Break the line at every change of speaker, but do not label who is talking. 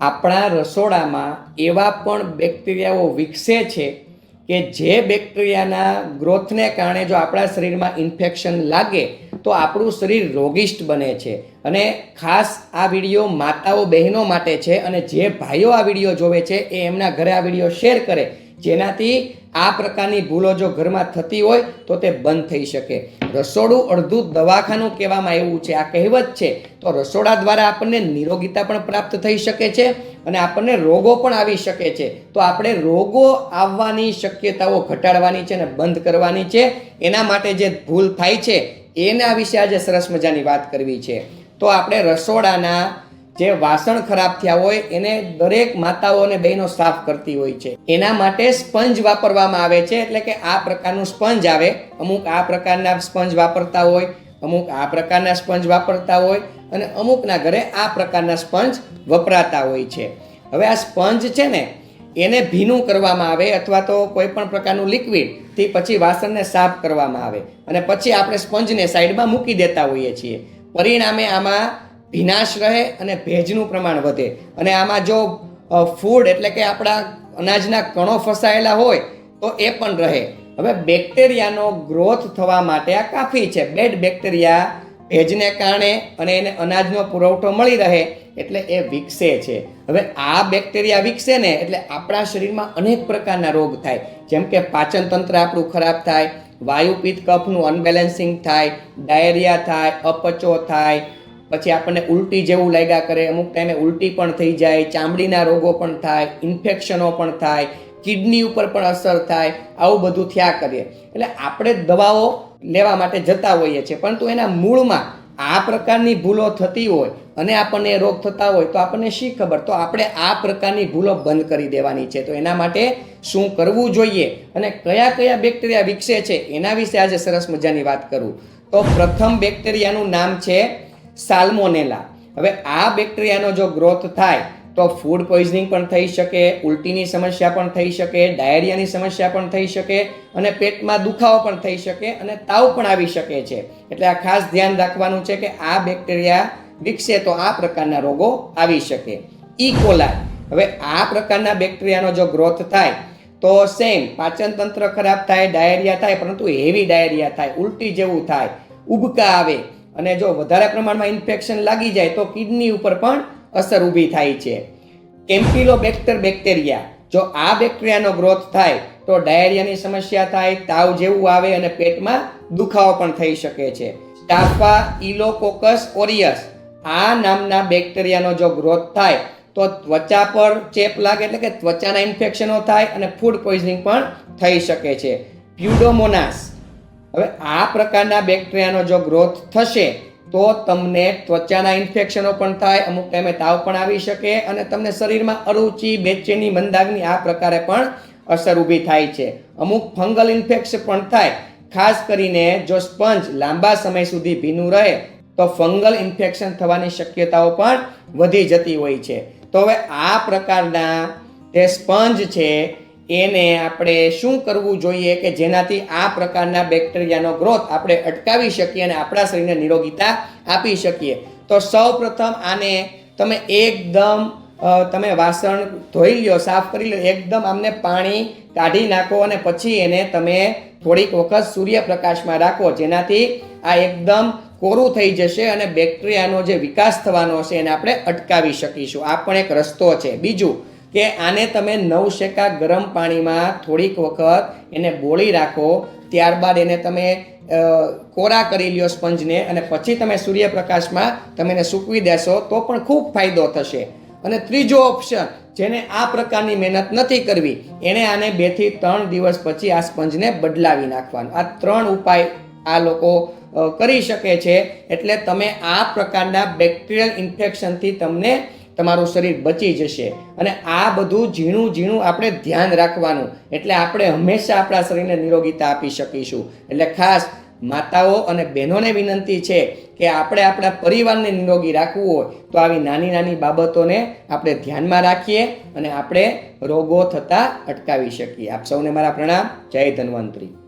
આપણા રસોડામાં એવા પણ બેક્ટેરિયાઓ વિકસે છે કે જે બેક્ટેરિયાના ગ્રોથને કારણે જો આપણા શરીરમાં ઇન્ફેક્શન લાગે, તો આપણું શરીર રોગિષ્ટ બને છે. અને ખાસ આ વીડિયો માતાઓ બહેનો માટે છે અને જે ભાઈઓ આ વીડિયો જોવે છે, એ એમના ઘરે આ વીડિયો શેર કરે જેનાથી આ પ્રકારની ભૂલો જો ઘરમાં થતી હોય તો તે બંધ થઈ શકે. રસોડું અડધું દવાખાનું કહેવામાં એવું છે. આ કહેવત છે. તો રસોડા દ્વારા આપણને નિરોગીતા પણ પ્રાપ્ત થઈ શકે છે અને આપણને રોગો પણ આવી શકે છે. તો આપણે રોગો આવવાની શક્યતાઓ ઘટાડવાની છે અને બંધ કરવાની છે. એના માટે જે ભૂલ થાય છે, એના વિશે આજે સરસ મજાની વાત કરવી છે. તો આપણે રસોડાના જે વાસણ ખરાબ થયા હોય એને દરેક માતાઓ અને બહેનો સાફ કરતી હોય છે. એના માટે સ્પંજ વાપરવામાં આવે છે, એટલે કે આ પ્રકારનું સ્પંજ આવે. અમુક આ પ્રકારના સ્પંજ વાપરતા હોય, અમુક આ પ્રકારના સ્પંજ વાપરતા હોય, અને અમુકના ઘરે આ પ્રકારના સ્પંજ વપરાતા હોય છે. હવે આ સ્પંજ છે ને, એને ભીનું કરવામાં આવે અથવા તો કોઈ પણ પ્રકારનું લિક્વિડથી પછી વાસણને સાફ કરવામાં આવે. અને પછી આપણે સ્પંજને સાઈડમાં મૂકી દેતા હોઈએ છીએ. પરિણામે આમાં ભીનાશ રહે અને ભેજનું પ્રમાણ વધે. અને આમાં જો ફૂડ એટલે કે આપણા અનાજના કણો ફસાયેલા હોય, તો એ પણ રહે. હવે બેક્ટેરિયાનો ગ્રોથ થવા માટે આ કાફી છે. બેડ બેક્ટેરિયા ભેજને કારણે અને એને અનાજનો પુરવઠો મળી રહે એટલે એ વિકસે છે. હવે આ બેક્ટેરિયા વિકસે ને એટલે આપણા શરીરમાં અનેક પ્રકારના રોગ થાય. જેમ કે પાચન તંત્ર આપણું ખરાબ થાય વાયુ પિત્ત કફનું અનબેલેન્સિંગ થાય, ડાયરિયા થાય, અપચો થાય પછી આપણને ઉલટી જેવું લાગ્યા કરે, અમુક ટાઈમે ઉલટી પણ થઈ જાય, ચામડીના રોગો પણ થાય ઇન્ફેક્શનો પણ થાય કિડની ઉપર પણ અસર થાય, આવું બધું થયા કરીએ. એટલે આપણે દવાઓ લેવા માટે જતા હોઈએ છીએ, પરંતુ એના મૂળમાં આ પ્રકારની ભૂલો થતી હોય અને આપણને એ રોગ થતા હોય, તો આપણને શી ખબર? તો આપણે આ પ્રકારની ભૂલો બંધ કરી દેવાની છે. તો એના માટે શું કરવું જોઈએ અને કયા કયા બેક્ટેરિયા વિકસે છે, એના વિશે આજે સરસ મજાની વાત કરું. તો પ્રથમ બેક્ટેરિયાનું નામ છે સાલ્મોનેલા. હવે આ બેક્ટેરિયાનો જો ગ્રોથ થાય, તો ફૂડ પોઈઝનિંગ પણ થઈ શકે, ઉલટીની સમસ્યા પણ થઈ શકે, ડાયરિયાની સમસ્યા પણ થઈ શકે, અને પેટમાં દુખાવો પણ થઈ શકે, અને તાવ પણ આવી શકે છે. એટલે આ ખાસ ધ્યાન રાખવાનું છે કે આ બેક્ટેરિયા વિકસે તો આ પ્રકારના રોગો આવી શકે. ઇકોલા હવે આ પ્રકારના બેક્ટેરિયાનો જો ગ્રોથ થાય, તો સેમ પાચન તંત્ર ખરાબ થાય, ડાયરિયા થાય, પરંતુ હેવી ડાયરિયા થાય, ઉલટી જેવું થાય, ઉબકા આવે અને જો વધારે પ્રમાણમાં ઇન્ફેક્શન લાગી જાય તો કિડની ઉપર પણ અસર ઊભી થાય છે. કેમ્પિલોબેક્ટર બેક્ટેરિયા, જો આ બેક્ટેરિયાનો ગ્રોથ થાય તો ડાયરિયાની સમસ્યા થાય, તાવ જેવું આવે અને પેટમાં દુખાવો પણ થઈ શકે છે. સ્ટાફા ઇલોકોકસ ઓરિયસ, આ નામના બેક્ટેરિયાનો જો ગ્રોથ થાય તો ત્વચા પર ચેપ લાગે એટલે કે ત્વચાના ઇન્ફેક્શનો થાય અને ફૂડ પોઈઝનિંગ પણ થઈ શકે છે. પ્યુડોમોનાસ હવે આ પ્રકારના બેક્ટેરિયાનો જો ગ્રોથ થશે, તો તમને ત્વચાના ઇન્ફેક્શનો પણ થાય, અમુક ટાઈમે તાવ પણ આવી શકે અને તમને શરીરમાં અરુચિ, બેચેની મંદાગ્નિ આ પ્રકારે પણ અસર ઊભી થાય છે. અમુક ફંગલ ઇન્ફેક્શન પણ થાય. ખાસ કરીને જો સ્પંજ લાંબા સમય સુધી ભીનું રહે, તો ફંગલ ઇન્ફેક્શન થવાની શક્યતાઓ પણ વધી જતી હોય છે. તો હવે આ પ્રકારના જે સ્પંજ છે એને આપણે શું કરવું જોઈએ કે જેનાથી આ પ્રકારના બેક્ટેરિયાનો ગ્રોથ આપણે અટકાવી શકીએ અને આપણા શરીરને નિરોગીતા આપી શકીએ. તો સૌ પ્રથમ આને તમે એકદમ તમે વાસણ ધોઈ લ્યો, સાફ કરી લો એકદમ આમને પાણી કાઢી નાખો અને પછી એને તમે થોડીક વખત સૂર્યપ્રકાશમાં રાખો, જેનાથી આ એકદમ કોરું થઈ જશે અને બેક્ટેરિયાનો જે વિકાસ થવાનો છે એને આપણે અટકાવી શકીશું. આ પણ એક રસ્તો છે. બીજું કે આને તમે નવ શેકા ગરમ પાણીમાં થોડીક વખત એને બોળી રાખો, ત્યારબાદ એને તમે કોરા કરી લ્યો સ્પંજને અને પછી તમે સૂર્યપ્રકાશમાં તમે એને સૂકવી દેશો તો પણ ખૂબ ફાયદો થશે. અને ત્રીજો ઓપ્શન, જેને આ પ્રકારની મહેનત નથી કરવી, એણે આને બેથી ત્રણ દિવસ પછી આ સ્પંજને બદલાવી નાખવાનો. આ ત્રણ ઉપાય આ લોકો કરી શકે છે. એટલે તમે આ પ્રકારના બેક્ટેરિયલ ઇન્ફેક્શનથી તમને તમારું શરીર બચી જશે. અને આ બધું ઝીણું ઝીણું આપણે ધ્યાન રાખવાનું. એટલે આપણે હંમેશા આપણા શરીરને નિરોગીતા આપી શકીશું. એટલે ખાસ માતાઓ અને બહેનોને વિનંતી છે કે આપણે આપણા પરિવારને નિરોગી રાખવું હોય, તો આવી નાની નાની બાબતોને આપણે ધ્યાનમાં રાખીએ અને આપણે રોગો થતાં અટકાવી શકીએ. આપ સૌને મારા પ્રણામ. જય ધન્વંતરી.